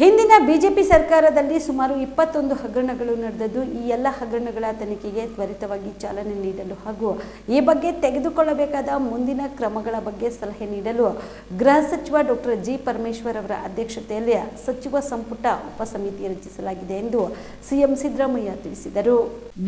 ಹಿಂದಿನ ಬಿಜೆಪಿ ಸರ್ಕಾರದಲ್ಲಿ ಸುಮಾರು ಇಪ್ಪತ್ತೊಂದು ಹಗರಣಗಳು ನಡೆದದ್ದು, ಈ ಎಲ್ಲ ಹಗರಣಗಳ ತನಿಖೆಗೆ ತ್ವರಿತವಾಗಿ ಚಾಲನೆ ನೀಡಲು ಹಾಗೂ ಈ ಬಗ್ಗೆ ತೆಗೆದುಕೊಳ್ಳಬೇಕಾದ ಮುಂದಿನ ಕ್ರಮಗಳ ಬಗ್ಗೆ ಸಲಹೆ ನೀಡಲು ಗೃಹ ಸಚಿವ ಡಾಕ್ಟರ್ ಜಿ ಪರಮೇಶ್ವರ್ ಅವರ ಅಧ್ಯಕ್ಷತೆಯಲ್ಲಿ ಸಚಿವ ಸಂಪುಟ ಉಪಸಮಿತಿ ರಚಿಸಲಾಗಿದೆ ಎಂದು ಸಿಎಂ ಸಿದ್ದರಾಮಯ್ಯ ತಿಳಿಸಿದರು.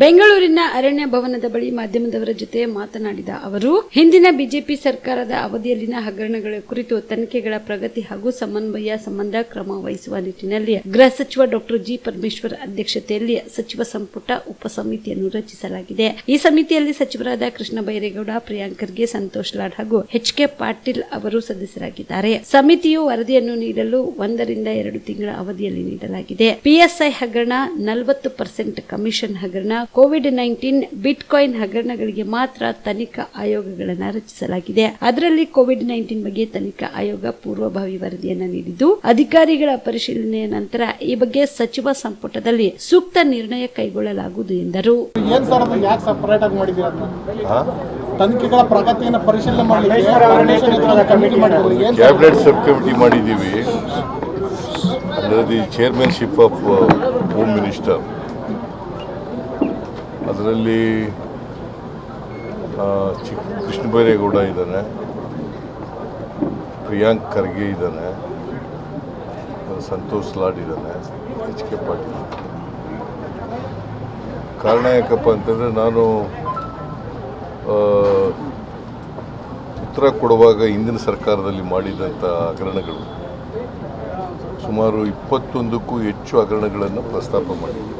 ಬೆಂಗಳೂರಿನ ಅರಣ್ಯ ಭವನದ ಬಳಿ ಮಾಧ್ಯಮದವರ ಜೊತೆ ಮಾತನಾಡಿದ ಅವರು, ಹಿಂದಿನ ಬಿಜೆಪಿ ಸರ್ಕಾರದ ಅವಧಿಯಲ್ಲಿನ ಹಗರಣಗಳ ಕುರಿತು ತನಿಖೆಗಳ ಪ್ರಗತಿ ಹಾಗೂ ಸಮನ್ವಯ ಸಂಬಂಧ ಕ್ರಮ ವಹಿಸುವ ನಿಟ್ಟಿನಲ್ಲಿ ಗೃಹ ಸಚಿವ ಡಾಕ್ಟರ್ ಜಿ ಪರಮೇಶ್ವರ್ ಅಧ್ಯಕ್ಷತೆಯಲ್ಲಿ ಸಚಿವ ಸಂಪುಟ ಉಪ ಸಮಿತಿಯನ್ನು ರಚಿಸಲಾಗಿದೆ. ಈ ಸಮಿತಿಯಲ್ಲಿ ಸಚಿವರಾದ ಕೃಷ್ಣ ಬೈರೇಗೌಡ, ಪ್ರಿಯಾಂಕ್ ಖರ್ಗೆ, ಸಂತೋಷ್ ಲಾಡ್ ಹಾಗೂ ಎಚ್ ಕೆ ಪಾಟೀಲ್ ಅವರು ಸದಸ್ಯರಾಗಿದ್ದಾರೆ. ಸಮಿತಿಯು ವರದಿಯನ್ನು ನೀಡಲು ಒಂದರಿಂದ ಎರಡು ತಿಂಗಳ ಅವಧಿಯಲ್ಲಿ ನೀಡಲಾಗಿದೆ. ಪಿಎಸ್ಐ ಹಗರಣ, ನಲವತ್ತು ಪರ್ಸೆಂಟ್ ಕಮಿಷನ್ ಹಗರಣ, ಕೋವಿಡ್ ನೈನ್ಟೀನ್ ಬಿಟ್ ಕಾಯಿನ್ ಹಗರಣಗಳಿಗೆ ಮಾತ್ರ ತನಿಖಾ ಆಯೋಗಗಳನ್ನು ರಚಿಸಲಾಗಿದೆ. ಅದರಲ್ಲಿ ಕೋವಿಡ್ ನೈನ್ಟೀನ್ ಬಗ್ಗೆ ತನಿಖಾ ಆಯೋಗ ಪೂರ್ವಭಾವಿ ವರದಿಯನ್ನು ನೀಡಿದ್ದು, ಅಧಿಕಾರಿಗಳ ಪರಿಶೀಲನೆಯ ನಂತರ ಈ ಬಗ್ಗೆ ಸಚಿವ ಸಂಪುಟದಲ್ಲಿ ಸೂಕ್ತ ನಿರ್ಣಯ ಕೈಗೊಳ್ಳಲಾಗುವುದು ಎಂದರು. ಏನ್ ಸರ್ ಅದು ಯಾಕೆ ಸಪರೇಟ್ ಆಗಿ ಮಾಡಿದ್ದೀರ ಅದನ್ನ ಹಾ? ತನಿಖೆಗಳ ಪ್ರಗತಿಯನ್ನು ಪರಿಶೀಲನೆ ಮಾಡಲಿಕ್ಕೆ ಕ್ಯಾಬಿನೆಟ್ ಸಬ್ ಕಮಿಟಿ ಮಾಡಿದ್ದೀವಿ. ಅಂದರೆ the chairmanship of home minister ಅದರಲ್ಲಿ ಚಿಕ್ಕ ಕೃಷ್ಣ ಬೈರೇಗೌಡ ಇದ್ದಾನೆ. ಪ್ರಿಯಾಂಕ್ ಖರ್ಗೆ ಇದ್ದಾನೆ. ಸಂತೋಷ್ ಲಾಡ್ ಇದ್ದಾನೆ. H K Patil. ಕಾರಣ ಯಾಕಪ್ಪ ಅಂತಂದರೆ ನಾನು ಉತ್ತರ ಕೊಡುವಾಗ ಹಿಂದಿನ ಸರ್ಕಾರದಲ್ಲಿ ಮಾಡಿದಂಥ ಹಗರಣಗಳು ಸುಮಾರು ಇಪ್ಪತ್ತೊಂದಕ್ಕೂ ಹೆಚ್ಚು ಹಗರಣಗಳನ್ನು ಪ್ರಸ್ತಾಪ ಮಾಡಿದ್ವಿ.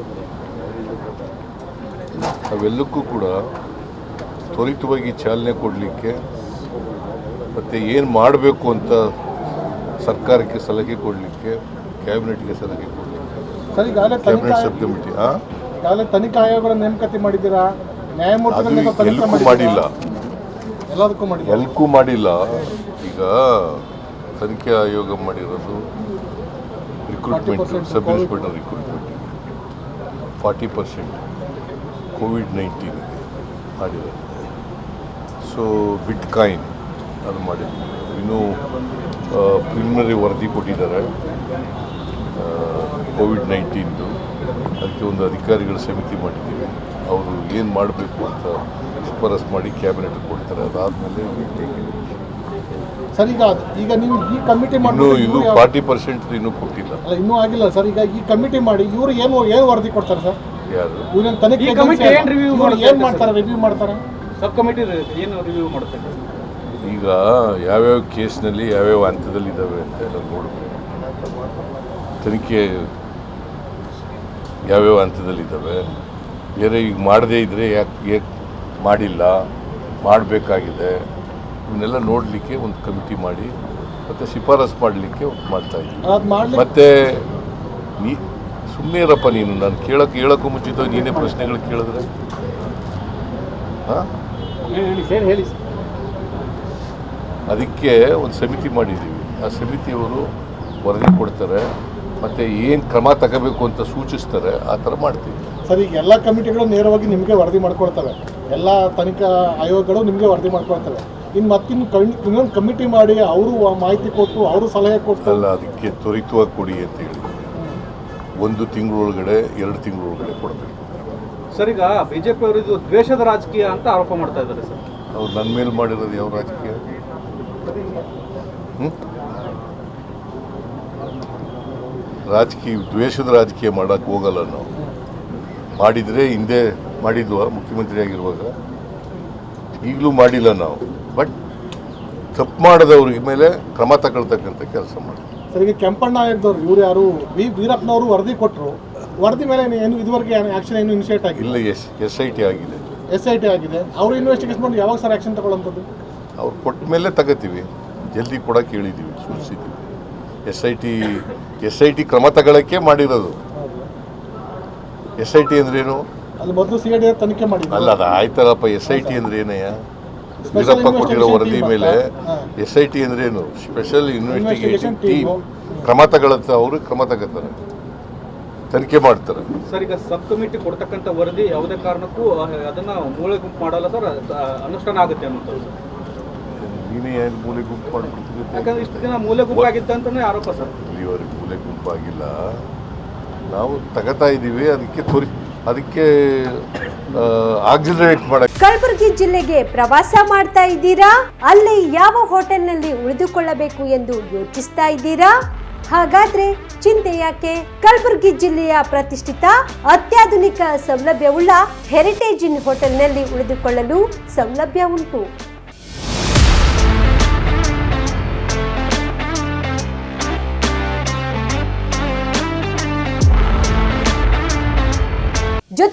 ಅವೆಲ್ಲಕ್ಕೂ ಕೂಡ ತ್ವರಿತವಾಗಿ ಚಾಲನೆ ಕೊಡಲಿಕ್ಕೆ ಮತ್ತು ಏನು ಮಾಡಬೇಕು ಅಂತ ಸರ್ಕಾರಕ್ಕೆ ಸಲಹೆ ಕೊಡಲಿಕ್ಕೆ ಕ್ಯಾಬಿನೆಟ್ಗೆ ಸಲಹೆ ತನಿಖಾ ಕ್ಯಾಬಿನೆಟ್ ಸಬ್ ಕಮಿಟಿ ಈಗಾಗಲೇ ತನಿಖಾ ಆಯೋಗಗಳ ನೇಮಕತಿ ಮಾಡಿದ್ದೀರಾ? ನ್ಯಾಯಮೂರ್ತಿ ಎಲ್ಲಕ್ಕೂ ಮಾಡಿಲ್ಲ. ಎಲ್ಲದಕ್ಕೂ ಮಾಡಿ ಎಲ್ಲಕ್ಕೂ ಮಾಡಿಲ್ಲ. ಈಗ ತನಿಖೆ ಆಯೋಗ ಮಾಡಿರೋದು recruitment 40% sub inspector recruitment forty percent covid nineteen ಮಾಡಿರೋದು. ಸೊ ಬಿಟ್ ಕಾಯಿನ್ ಅದು ಮಾಡಿದ್ವಿ. ಇನ್ನೂ ಪ್ರಿಲಿಮಿನರಿ ವರದಿ ಕೊಟ್ಟಿದ್ದಾರೆ. ಕೋವಿಡ್ ನೈನ್ಟೀನ್ದು ಅದಕ್ಕೆ ಒಂದು ಅಧಿಕಾರಿಗಳ ಸಮಿತಿ ಮಾಡಿದ್ದೀವಿ. ಅವರು ಏನು ಮಾಡಬೇಕು ಅಂತ ಶಿಫಾರಸ್ ಮಾಡಿ ಕ್ಯಾಬಿನೆಟ್ ಕೊಡ್ತಾರೆ. ಅದಾದಮೇಲೆ ಸರ್ ಈಗ ಅದು- ಈಗ ನೀವು ಈ ಕಮಿಟಿ ಇನ್ನೂ ಮಾಡಿ ಇದು ಫಾರ್ಟಿ ಪರ್ಸೆಂಟ್ ಇನ್ನೂ ಕೊಟ್ಟಿಲ್ಲ. ಅಲ್ಲ ಇನ್ನೂ ಆಗಿಲ್ಲ ಸರ್. ಈಗ ಈ ಕಮಿಟಿ ಮಾಡಿ ಇವರು ಏನು ಏನು ವರದಿ ಕೊಡ್ತಾರೆ ಸರ್? ಯಾರು? ಇವ್ರೇನು ತನಿಖೆ ಏನ್? ಮಾಡ್ತಾರೆ ರಿವ್ಯೂ ಮಾಡ್ತಾರೆ? ಸಬ್ ಕಮಿಟಿ ಏನು ರಿವ್ಯೂ ಮಾಡುತ್ತೆ ಈಗ ಯಾವ್ಯಾವ ಕೇಸ್ನಲ್ಲಿ ಯಾವ್ಯಾವ ಹಂತದಲ್ಲಿದ್ದಾವೆ ಅಂತ ಎಲ್ಲ ನೋಡಬೇಕು. ತನಿಖೆ ಯಾವ್ಯಾವ ಹಂತದಲ್ಲಿದ್ದಾವೆ ಬೇರೆ ಈಗ ಮಾಡದೇ ಇದ್ದರೆ ಯಾಕೆ ಯಾಕೆ ಮಾಡಿಲ್ಲ? ಮಾಡಬೇಕಾಗಿದೆ. ಇವನ್ನೆಲ್ಲ ನೋಡಲಿಕ್ಕೆ ಒಂದು ಕಮಿಟಿ ಮಾಡಿ ಮತ್ತು ಶಿಫಾರಸು ಮಾಡಲಿಕ್ಕೆ ಮಾಡ್ತಾ ಇದ್ದೀವಿ ಮತ್ತು ನೀ ಸುಮ್ಮನೆ ಇರಪ್ಪ ನೀನು ನಾನು ಕೇಳಕ್ಕೆ ಹೇಳೋಕ್ಕೂ ಮುಂಚಿತ ನೀನೇ ಪ್ರಶ್ನೆಗಳು ಕೇಳಿದ್ರೆ. ಹಾಂ? ಹೇಳಿ ಸರ್ ಹೇಳಿ ಅದಕ್ಕೆ ಒಂದು ಸಮಿತಿ ಮಾಡಿದ್ದೀವಿ. ಆ ಸಮಿತಿಯವರು ವರದಿ ಕೊಡ್ತಾರೆ ಮತ್ತು ಏನು ಕ್ರಮ ತಗೋಬೇಕು ಅಂತ ಸೂಚಿಸ್ತಾರೆ ಆ ಥರ ಮಾಡ್ತೀವಿ. ಸರ್ ಈಗ ಎಲ್ಲ ಕಮಿಟಿಗಳು ನೇರವಾಗಿ ನಿಮಗೆ ವರದಿ ಮಾಡ್ಕೊಳ್ತವೆ. ಎಲ್ಲ ತನಿಖಾ ಆಯೋಗಗಳು ನಿಮಗೆ ವರದಿ ಮಾಡ್ಕೊಳ್ತವೆ. ಇನ್ನು ಮತ್ತಿನ್ನು ಕಣ್- ಇನ್ನೊಂದು ಕಮಿಟಿ ಮಾಡಿ ಅವರು ಮಾಹಿತಿ ಕೊಟ್ಟು ಅವರು ಸಲಹೆ ಕೊಟ್ಟು. ಅಲ್ಲ ಅದಕ್ಕೆ ತ್ವರಿತವಾಗಿ ಕೊಡಿ ಅಂತ ಹೇಳಿ. ಒಂದು ತಿಂಗಳೊಳಗಡೆ ಎರಡು ತಿಂಗಳೊಳಗಡೆ ಕೊಡಬೇಕು. ಸರ್ ಈಗ ಬಿಜೆಪಿ ಅವರು ಇದು ದ್ವೇಷದ ರಾಜಕೀಯ ಅಂತ ಆರೋಪ ಮಾಡ್ತಾ ಇದ್ದಾರೆ ಸರ್. ಅವ್ರು ನನ್ನ ಮೇಲೆ ಮಾಡಿರೋದು ಯಾವ ರಾಜಕೀಯ? ರಾಜಕೀಯ ದ್ವೇಷದ ರಾಜಕೀಯ ಮಾಡೋಕ್ಕೆ ಹೋಗಲ್ಲ ನಾವು. ಮಾಡಿದರೆ ಹಿಂದೆ ಮಾಡಿದ್ವ ಮುಖ್ಯಮಂತ್ರಿ ಆಗಿರುವಾಗ ಈಗಲೂ ಮಾಡಿಲ್ಲ ನಾವು. ಬಟ್ ತಪ್ಪು ಮಾಡದವ್ರಿಗೆ ಮೇಲೆ ಕ್ರಮ ತಗೊಳ್ತಕ್ಕಂಥ ಕೆಲಸ ಮಾಡಿ ಸರ್ ಈಗ ಕೆಂಪಣ್ಣ ಆಗಿದ್ದವ್ರು ಇವ್ರು ಯಾರು? ವಿ. ವೀರಪ್ಪನವರು ವರದಿ ಕೊಟ್ಟರು ವರದಿ ಮೇಲೆ ಏನು ಇದುವರೆಗೆ ಆಕ್ಷನ್ ಏನು ಇನಿಷಿಯೇಟ್ ಆಗಿಲ್ಲ? ಇಲ್ಲ ಎಸ್ ಎಸ್ ಐ ಟಿ ಆಗಿದೆ. ಎಸ್ ಐ ಟಿ ಆಗಿದೆ. ಅವರು ಇನ್ವೆಸ್ಟಿಗೇಷನ್ ಮಾಡಿ ಯಾವಾಗ ಸರ್ ಆಕ್ಷನ್ ತಗೊಳ್ಳೋಂಥದ್ದು? ಅವ್ರು ಕೊಟ್ಟ ಮೇಲೆ ತಗೋತೀವಿ. ಜಲ್ದಿ ಕೊಡೋಕೆ ಹೇಳಿದ್ದೀವಿ ಸೂಚಿಸಿದ್ದೀವಿ S I T S I T ಕ್ರಮ ತಗೊಳ್ಳೋಕ್ಕೆ ಮಾಡಿರೋದು ಎಸ್ ಐ ಟಿ ಅಂದ್ರೇನು ಅಲ್ಲಿ ಅದು ಆಯ್ತಲ್ಲಪ್ಪ ಎಸ್ ಐ ಟಿ ಅಂದ್ರೆ ಏನಯ್ಯ ವೀರಪ್ಪ ಕೊಟ್ಟಿರೋ ವರದಿ ಮೇಲೆ ಎಸ್ ಐ ಟಿ ಅಂದ್ರೇನು ಸ್ಪೆಷಲ್ ಇನ್ವೆಸ್ಟಿಗೇಷನ್ ಟೀಮ್ ಕ್ರಮ ತಗೊಳತ್ತ ಅವರು ಕ್ರಮ ತಗೋತಾರೆ. ತನಿಖೆ ಮಾಡ್ತಾರೆ. ಸರ್ ಈಗ ಸಬ್ ಕಮಿಟಿ ಕೊಡ್ತಕ್ಕಂಥ ವರದಿ ಯಾವುದೇ ಕಾರಣಕ್ಕೂ ಅದನ್ನ ಮೂಳೆ ಗುಂಪು ಮಾಡಲ್ಲ ಸರ್ ಅನುಷ್ಠಾನ ಆಗುತ್ತೆ ಅನ್ನೋದು ನೀನೇ ಏನು ಮೂಲೆ ಗುಂಪು ಯಾಕಂದ್ರೆ ಇಷ್ಟು ದಿನ ಮೂಲೆ ಗುಂಪಾಗಿದ್ದಂತಾನೆ ಆರೋಪ ಸರ್. ಇಲ್ಲಿವರೆಗೆ ಮೂಲೆ ಗುಂಪಾಗಿಲ್ಲ. ನಾವು ತಗತಾ ಇದ್ದೀವಿ ಅದಕ್ಕೆ ತೋರಿ ಅದಕ್ಕೆ ಆಕ್ಸಿಲರೇಟ್ ಕಲಬುರಗಿ ಜಿಲ್ಲೆಗೆ ಪ್ರವಾಸ ಮಾಡ್ತಾ ಇದ್ದೀರಾ? ಅಲ್ಲಿ ಯಾವ ಹೋಟೆಲ್ನಲ್ಲಿ ಉಳಿದುಕೊಳ್ಳಬೇಕು ಎಂದು ಯೋಚಿಸ್ತಾ ಇದ್ದೀರಾ? ಹಾಗಾದ್ರೆ ಚಿಂತೆ ಯಾಕೆ? ಕಲಬುರಗಿ ಜಿಲ್ಲೆಯ ಪ್ರತಿಷ್ಠಿತ ಅತ್ಯಾಧುನಿಕ ಸೌಲಭ್ಯವುಳ್ಳ ಹೆರಿಟೇಜ್ ಇನ್ ಹೋಟೆಲ್ನಲ್ಲಿ ಉಳಿದುಕೊಳ್ಳಲು ಸೌಲಭ್ಯ ಉಂಟು.